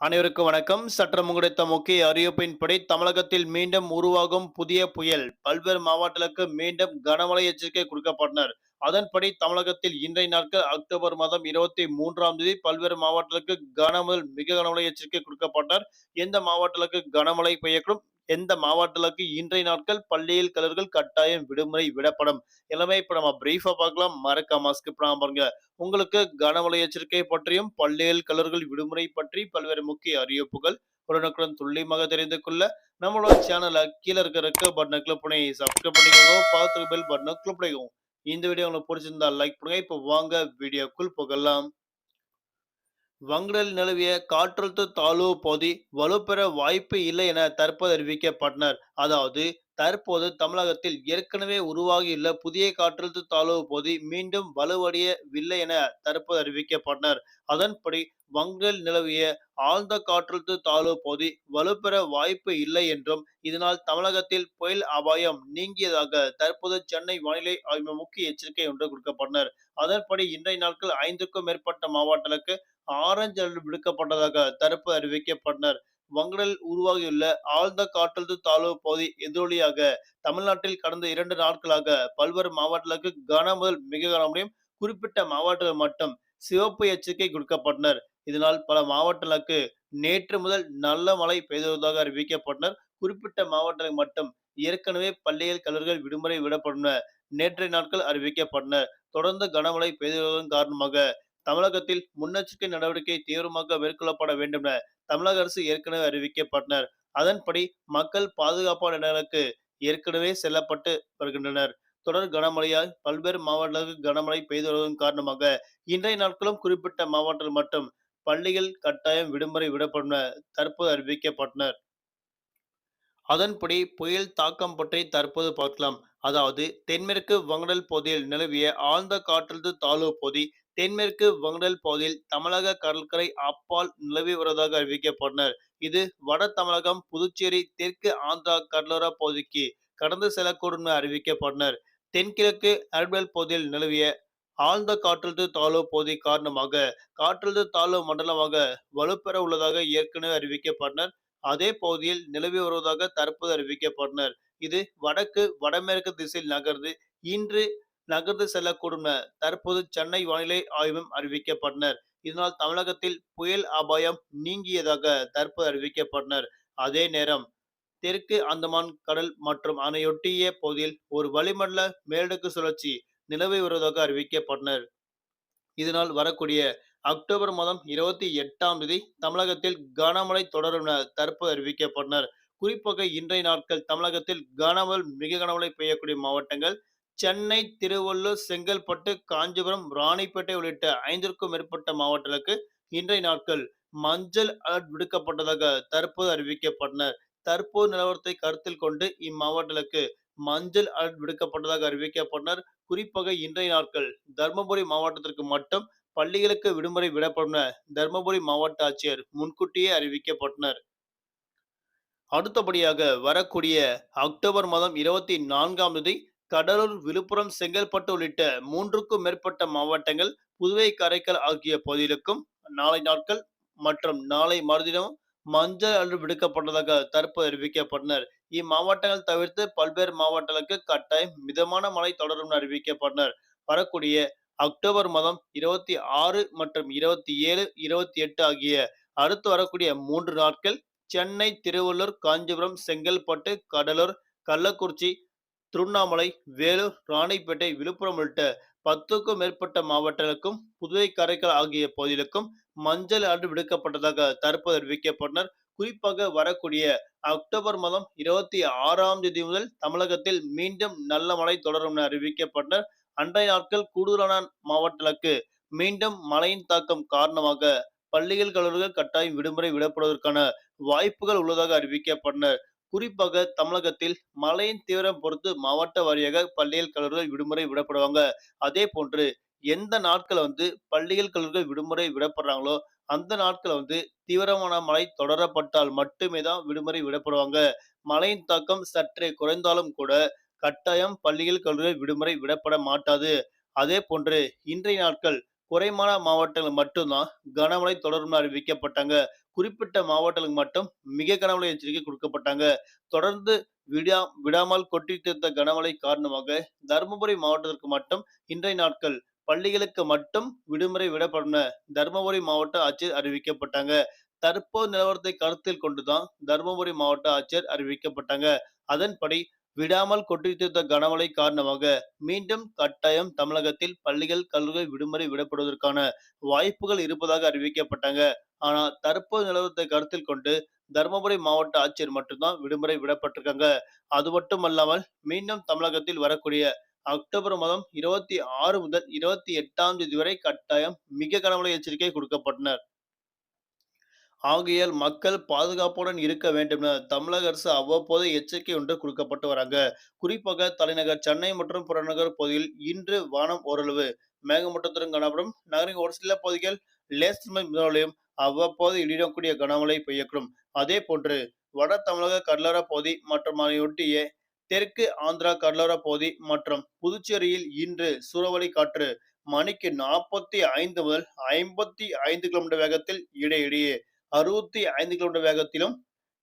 அனைவருக்கும் வணக்கம். சற்றம் கிடைத்த முக்கிய அறிவிப்பின்படி தமிழகத்தில் மீண்டும் உருவாகும் புதிய புயல். பல்வேறு மாவட்டங்களுக்கு மீண்டும் கனமழை எச்சரிக்கை கொடுக்கப்பட்டனர். அதன்படி தமிழகத்தில் இன்றைய நாட்கள் அக்டோபர் மாதம் இருபத்தி மூன்றாம் தேதி பல்வேறு மாவட்டங்களுக்கு கனமுதல் மிக கனமழை எச்சரிக்கை கொடுக்கப்பட்டார். எந்த மாவட்டங்களுக்கு கனமழை பெய்யக்கூடும்? எந்த மாவட்டங்களுக்கு இன்றைய நாட்கள் பள்ளியில் கலர்கள் கட்டாயம் விடுமுறை விடப்படும்? எல்லாமே இப்ப நம்ம பிரீஃபா பார்க்கலாம். மறக்க மாஸ்க் பண்ணாம பாருங்க. உங்களுக்கு கனமழை எச்சரிக்கை பற்றியும் பள்ளியில் கலர்கள் விடுமுறை பற்றி பல்வேறு முக்கிய அறிவிப்புகள் உடனுக்குடன் துல்லியமாக தெரிந்து கொள்ள நம்மளோட சேனலை கீழே இருக்கிற பட்டனை கிளிக் பண்ணி சப்ஸ்கிரைப் பண்ணிக்கோங்க. பார்த்து பெல் பட்டனை கிளிக் பண்ணிக்கோங்க. இந்த வீடியோ உங்களுக்கு பிடிச்சிருந்தா லைக் பண்ணுங்க. இப்போ வாங்க வீடியோக்குள் போகலாம். வங்கடல் நிலவிய காற்றழுத்த தாழ்வு பகுதி வலுப்பெற வாய்ப்பு இல்லை என தற்போது அறிவிக்கப்பட்டனர். அதாவது தற்போது தமிழகத்தில் ஏற்கனவே உருவாகியுள்ள புதிய காற்றழுத்த தாழ்வு பகுதி மீண்டும் வலுவடையவில்லை என தற்போது அறிவிக்கப்பட்டனர். அதன்படி வங்கல் நிலவிய ஆழ்ந்த காற்றழுத்த தாழ்வு பகுதி வலுப்பெற வாய்ப்பு இல்லை என்றும் இதனால் தமிழகத்தில் புயல் அபாயம் நீங்கியதாக தற்போது சென்னை வானிலை ஆய்வு முக்கிய எச்சரிக்கை ஒன்று கொடுக்கப்பட்டனர். அதன்படி இன்றைய நாட்கள் ஐந்துக்கும் மேற்பட்ட மாவட்டங்களுக்கு ஆரஞ்சு விடுக்கப்பட்டதாக தரப்பு அறிவிக்கப்பட்டனர். வங்கடலில் உருவாகியுள்ள ஆழ்ந்த காற்றழுத்த தாழ்வு பகுதி எதிரொலியாக தமிழ்நாட்டில் கடந்த இரண்டு நாட்களாக பல்வேறு மாவட்டங்களுக்கு கனமுதல் மிக கனமழையும் குறிப்பிட்ட மாவட்டங்கள் மட்டும் சிவப்பு எச்சரிக்கை கொடுக்கப்பட்டனர். இதனால் பல மாவட்டங்களுக்கு நேற்று முதல் நல்ல மழை பெய்துவதாக அறிவிக்கப்பட்டனர். குறிப்பிட்ட மாவட்டங்கள் மட்டும் ஏற்கனவே பள்ளிகள் கல்லூரிகள் விடுமுறை விடப்பட்டன நேற்றைய நாட்கள் அறிவிக்கப்பட்டன. தொடர்ந்து கனமழை பெய்துவதன் காரணமாக தமிழகத்தில் முன்னெச்சரிக்கை நடவடிக்கை தீவிரமாக மேற்கொள்ளப்பட வேண்டும் என தமிழக அரசு ஏற்கனவே அறிவிக்கப்பட்டனர். அதன்படி மக்கள் பாதுகாப்பான இடங்களுக்கு ஏற்கனவே செல்லப்பட்டு வருகின்றனர். தொடர் கனமழையால் பல்வேறு மாவட்டங்களுக்கு கனமழை பெய்து வருவதன் காரணமாக இன்றைய நாட்களும் குறிப்பிட்ட மாவட்டங்கள் மட்டும் பள்ளிகள் கட்டாயம் விடுமுறை விடப்படும் தற்போது அறிவிக்கப்பட்டனர். அதன்படி புயல் தாக்கம் பற்றி தற்போது பார்க்கலாம். அதாவது தென்மேற்கு வங்கடல் பகுதியில் நிலவிய ஆழ்ந்த காற்றழுத்த தாழ்வு பகுதி தென்மேற்கு வங்கடல் பகுதியில் தமிழக கடற்கரை அப்பால் நிலவி வருவதாக அறிவிக்கப்பட்டனர். இது வட தமிழகம் புதுச்சேரி தெற்கு ஆந்திரா கடலோர பகுதிக்கு கடந்து செல்லக்கூடும் என அறிவிக்கப்பட்டனர். தென்கிழக்கு அரபியல் பகுதியில் நிலவிய ஆழ்ந்த காற்றழுத்த தாழ்வு பகுதி காரணமாக காற்றழுத்த தாழ்வு மண்டலமாக வலுப்பெற உள்ளதாக ஏற்கனவே அறிவிக்கப்பட்டனர். அதே பகுதியில் நிலவி வருவதாக தற்போது அறிவிக்கப்பட்டனர். இது வடக்கு வடமேற்கு திசையில் நகர்ந்து இன்று நகர்ந்து செல்லக்கூடும் தற்போது சென்னை வானிலை ஆய்வும் அறிவிக்கப்பட்டனர். இதனால் தமிழகத்தில் புயல் அபாயம் நீங்கியதாக தற்போது அறிவிக்கப்பட்டனர். அதே நேரம் தெற்கு அந்தமான் கடல் மற்றும் அணையொட்டிய பகுதியில் ஒரு வளிமண்டல மேலடுக்கு சுழற்சி நிலவி வருவதாக அறிவிக்கப்பட்டனர். இதனால் வரக்கூடிய அக்டோபர் மாதம் இருபத்தி எட்டாம் தேதி தமிழகத்தில் கனமழை தொடரும் என தற்போது அறிவிக்கப்பட்டனர். குறிப்பாக இன்றைய நாட்கள் தமிழகத்தில் கனமழை மிக கனமழை பெய்யக்கூடிய மாவட்டங்கள் சென்னை திருவள்ளூர் செங்கல்பட்டு காஞ்சிபுரம் ராணிப்பேட்டை உள்ளிட்ட ஐந்திற்கும் மேற்பட்ட மாவட்டங்களுக்கு இன்றைய நாட்கள் மஞ்சள் அலர்ட் விடுக்கப்பட்டதாக தற்போது அறிவிக்கப்பட்டனர். தற்போது நிலவரத்தை கருத்தில் கொண்டு இம்மாவட்டங்களுக்கு மஞ்சள் அலர்ட் விடுக்கப்பட்டதாக அறிவிக்கப்பட்டனர். குறிப்பாக இன்றைய நாட்கள் தருமபுரி மாவட்டத்திற்கு மட்டும் பள்ளிகளுக்கு விடுமுறை விடப்படும் என தருமபுரி மாவட்ட ஆட்சியர் முன்கூட்டியே அறிவிக்கப்பட்டனர். அடுத்தபடியாக வரக்கூடிய அக்டோபர் மாதம் இருபத்தி நான்காம் தேதி கடலூர் விழுப்புரம் செங்கல்பட்டு உள்ளிட்ட மூன்றுக்கும் மேற்பட்ட மாவட்டங்கள் புதுவை காரைக்கால் ஆகிய பகுதிகளுக்கும் நாளை நாட்கள் மற்றும் நாளை மறுதினம் மஞ்சள் அலர்ட் விடுக்கப்பட்டதாக தற்போது அறிவிக்கப்பட்டனர். இம்மாவட்டங்கள் தவிர்த்து பல்வேறு மாவட்டங்களுக்கு கட்டாயம் மிதமான மழை தொடரும் என அறிவிக்கப்பட்டனர். வரக்கூடிய அக்டோபர் மாதம் இருபத்தி ஆறு மற்றும் இருபத்தி ஏழு இருபத்தி எட்டு ஆகிய அடுத்து வரக்கூடிய மூன்று நாட்கள் சென்னை திருவள்ளூர் காஞ்சிபுரம் செங்கல்பட்டு கடலூர் கள்ளக்குறிச்சி திருவண்ணாமலை வேலூர் ராணிப்பேட்டை விழுப்புரம் உள்ளிட்ட பத்துக்கும் மேற்பட்ட மாவட்டங்களுக்கும் புதுவை காரைக்கால் ஆகிய பகுதிகளுக்கும் மஞ்சள் ஆண்டு விடுக்கப்பட்டதாக தற்போது அறிவிக்கப்பட்டனர். குறிப்பாக வரக்கூடிய அக்டோபர் மாதம் இருபத்தி ஆறாம் தேதி முதல் தமிழகத்தில் மீண்டும் நல்ல மழை தொடரும் என அறிவிக்கப்பட்டனர். அன்றைய நாட்கள் கூடுதலான மாவட்டங்களுக்கு மீண்டும் மழையின் தாக்கம் காரணமாக பள்ளிகள் கல்லூரிகள் கட்டாயம் விடுமுறை விடப்படுவதற்கான வாய்ப்புகள் உள்ளதாக அறிவிக்கப்பட்டனர். குறிப்பாக தமிழகத்தில் மழையின் தீவிரம் பொறுத்து மாவட்ட வாரியாக பள்ளிகள் கல்லூரிகள் விடுமுறை விடப்படுவாங்க. அதே போன்று எந்த நாட்கள் வந்து பள்ளிகள் கல்லூரிகள் விடுமுறை விடப்படுறாங்களோ அந்த நாட்கள் வந்து தீவிரமான மழை தொடரப்பட்டால் மட்டுமே தான் விடுமுறை விடப்படுவாங்க. மழையின் தாக்கம் சற்றே குறைந்தாலும் கூட கட்டாயம் பள்ளிகள் கல்லூரிகள் விடுமுறை விடப்பட மாட்டாது. அதே போன்று இன்றைய நாட்கள் குறைமான மாவட்டங்கள் மட்டும்தான் கனமழை தொடரும் அறிவிக்கப்பட்டாங்க. குறிப்பிட்ட மாவட்டங்களுக்கு மட்டும் மிக கனமழை எச்சரிக்கை கொடுக்கப்பட்டாங்க தொடர்ந்து விடா விடாமல் கொட்டி கனமழை காரணமாக தருமபுரி மாவட்டத்திற்கு மட்டும் இன்றைய நாட்கள் பள்ளிகளுக்கு மட்டும் விடுமுறை விடப்படும்னு தருமபுரி மாவட்ட ஆட்சியர் அறிவிக்கப்பட்டாங்க. தற்போது நிலவரத்தை கருத்தில் கொண்டுதான் தருமபுரி மாவட்ட ஆட்சியர் அறிவிக்கப்பட்டாங்க. அதன்படி விடாமல் கொட்டி தீர்த்த கனமழை காரணமாக மீண்டும் கட்டாயம் தமிழகத்தில் பள்ளிகள், கல்லூரிகள் விடுமுறை விடப்படுவதற்கான வாய்ப்புகள் இருப்பதாக அறிவிக்கப்பட்டாங்க. ஆனால் தற்போது நிலவரத்தை கருத்தில் கொண்டு தருமபுரி மாவட்ட ஆட்சியர் மட்டும்தான் விடுமுறை விடப்பட்டிருக்காங்க. அது மட்டுமல்லாமல் மீண்டும் தமிழகத்தில் வரக்கூடிய அக்டோபர் மாதம் 26 முதல் 28ஆம் தேதி வரை கட்டாயம் மிக கனமழை எச்சரிக்கை கொடுக்கப்பட்டனர் ஆகையால் மக்கள் பாதுகாப்புடன் இருக்க வேண்டும் என தமிழக அரசு அவ்வப்போது எச்சரிக்கை ஒன்று கொடுக்கப்பட்டு வராங்க. குறிப்பாக தலைநகர் சென்னை மற்றும் புறநகர் பகுதியில் இன்று வானம் ஓரளவு மேகமூட்டத்துடன் காணப்படும். நகரின் ஒரு சில பகுதிகள் லேசான அவ்வப்போது இடிடக்கூடிய கனமழை பெய்யக்கூடும். அதேபோன்று வட தமிழக கடலோர பகுதி மற்றும் அதனையொட்டிய தெற்கு ஆந்திரா கடலோர பகுதி மற்றும் புதுச்சேரியில் இன்று சூறாவளி காற்று மணிக்கு 45 முதல் 55 கிலோமீட்டர் வேகத்தில் இடையிடையே 65 கிலோமீட்டர் வேகத்திலும்,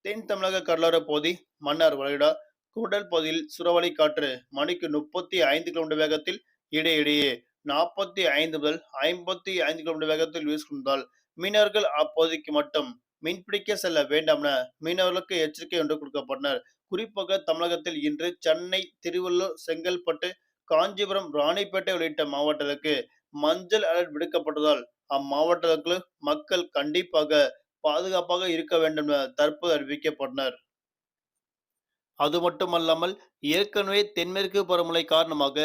தென் தமிழக கடலோர பகுதி, மன்னார் வளைகுடா, கூடல் பகுதியில் சூறாவளி காற்று மணிக்கு 35 கிலோமீட்டர் வேகத்தில் இடையிடையே 45 முதல் 55 கிலோமீட்டர் வேகத்தில் வீசுகின்றால் மீனவர்கள் அப்பகுதிக்கு மட்டும் மீன்பிடிக்க செல்ல வேண்டாம் என மீனவர்களுக்கு எச்சரிக்கை ஒன்று கொடுக்கப்பட்டனர். குறிப்பாக தமிழகத்தில் இன்று சென்னை, திருவள்ளூர், செங்கல்பட்டு, காஞ்சிபுரம், ராணிப்பேட்டை உள்ளிட்ட மாவட்டங்களுக்கு மஞ்சள் அலர்ட் விடுக்கப்பட்டதால் அம்மாவட்டங்களுக்கு மக்கள் கண்டிப்பாக பாதுகாப்பாக இருக்க வேண்டும் என தற்போது அறிவிக்கப்பட்டனர். அது மட்டுமல்லாமல் ஏற்கனவே தென்மேற்கு பருவமழை காரணமாக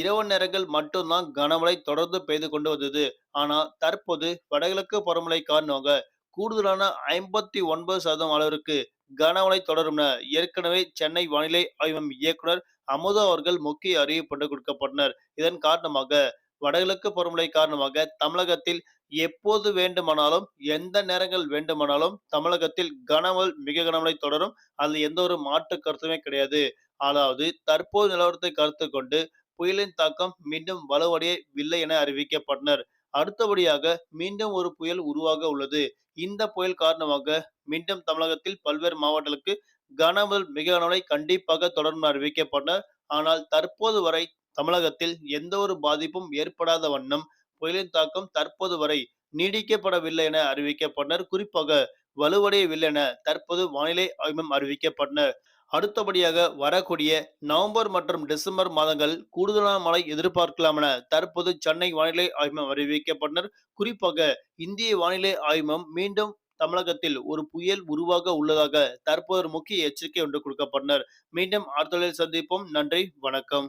இரவு நேரங்கள் மட்டும்தான் கனமழை தொடர்ந்து பெய்து கொண்டு வந்தது. ஆனா தற்போது வடகிழக்கு பருவமழை காரணமாக கூடுதலான 59% அளவிற்கு கனமழை தொடரும் என ஏற்கனவே சென்னை வானிலை ஆய்வு இயக்குனர் அமுதா அவர்கள் முக்கிய அறிவிப்பு கொடுக்கப்பட்டனர் இதன் காரணமாக வடகிழக்கு பருவமழை காரணமாக தமிழகத்தில் எப்போது வேண்டுமானாலும், எந்த நேரங்கள் வேண்டுமானாலும் தமிழகத்தில் கனமுதல் மிக கனமழை தொடரும். அதில் எந்த ஒரு மாற்று கருத்துமே கிடையாது. அதாவது தற்போது நிலவரத்தை கருத்து கொண்டு புயலின் தாக்கம் மீண்டும் வலுவடையவில்லை என அறிவிக்கப்பட்டனர். அடுத்தபடியாக மீண்டும் ஒரு புயல் உருவாக உள்ளது. இந்த புயல் காரணமாக மீண்டும் தமிழகத்தில் பல்வேறு மாவட்டங்களுக்கு கனமுதல் மிக கனமழை கண்டிப்பாக தொடரும் அறிவிக்கப்பட்டனர். ஆனால் தற்போது வரை தமிழகத்தில் எந்த ஒரு பாதிப்பும் ஏற்படாத வண்ணம் புயலின் தாக்கம் தற்போது வரை நீடிக்கப்படவில்லை என அறிவிக்கப்பட்டனர். குறிப்பாக வலுவடையவில்லை என தற்போது வானிலை ஆய்வம் அறிவிக்கப்பட்டனர். அடுத்தபடியாக வரக்கூடிய நவம்பர் மற்றும் டிசம்பர் மாதங்கள் கூடுதலான மழை எதிர்பார்க்கலாம் என தற்போது சென்னை வானிலை ஆய்வம் அறிவிக்கப்பட்டனர். குறிப்பாக இந்திய வானிலை ஆய்வம் மீண்டும் தமிழகத்தில் ஒரு புயல் உருவாக உள்ளதாக தற்போது முக்கிய எச்சரிக்கை ஒன்று கொடுக்கப்பட்டனர் மீண்டும் அடுத்த சந்திப்போம். நன்றி, வணக்கம்.